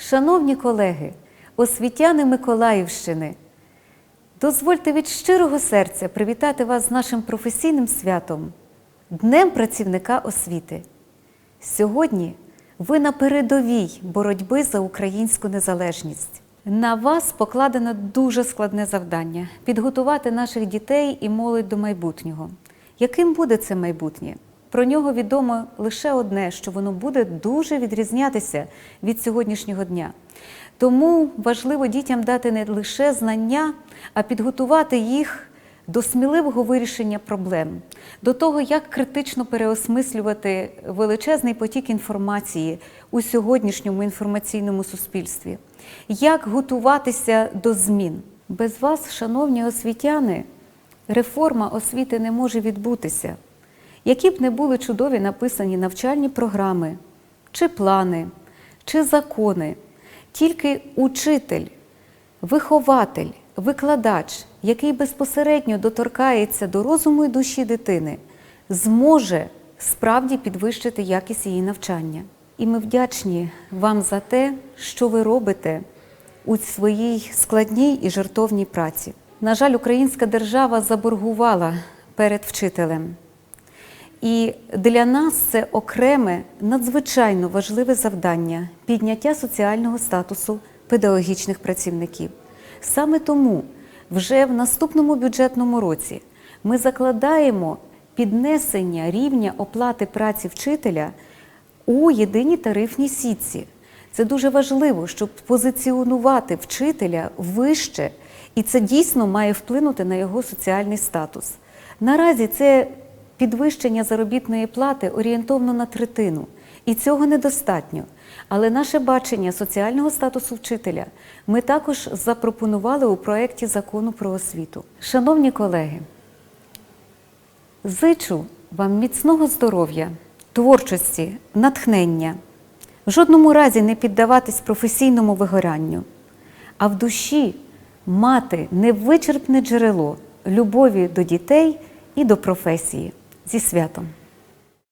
Шановні колеги, освітяни Миколаївщини, дозвольте від щирого серця привітати вас з нашим професійним святом Днем працівника освіти. Сьогодні ви на передовій боротьби за українську незалежність. На вас покладено дуже складне завдання підготувати наших дітей і молодь до майбутнього. Яким буде це майбутнє? Про нього відомо лише одне, що воно буде дуже відрізнятися від сьогоднішнього дня. Тому важливо дітям дати не лише знання, а підготувати їх до сміливого вирішення проблем, до того, як критично переосмислювати величезний потік інформації у сьогоднішньому інформаційному суспільстві, як готуватися до змін. Без вас, шановні освітяни, реформа освіти не може відбутися. Які б не були чудові написані навчальні програми, чи плани, чи закони, тільки учитель, вихователь, викладач, який безпосередньо доторкається до розуму і душі дитини, зможе справді підвищити якість її навчання. І ми вдячні вам за те, що ви робите у своїй складній і жертовній праці. На жаль, українська держава заборгувала перед вчителем. І для нас це окреме надзвичайно важливе завдання підняття соціального статусу педагогічних працівників. Саме тому вже в наступному бюджетному році ми закладаємо піднесення рівня оплати праці вчителя у єдиній тарифній сітці. Це дуже важливо, щоб позиціонувати вчителя вище, і це дійсно має вплинути на його соціальний статус. Наразі це підвищення заробітної плати орієнтовно на третину, і цього недостатньо. Але наше бачення соціального статусу вчителя ми також запропонували у проєкті закону про освіту. Шановні колеги, зичу вам міцного здоров'я, творчості, натхнення, в жодному разі не піддаватись професійному вигорянню, а в душі мати невичерпне джерело любові до дітей і до професії зі святом.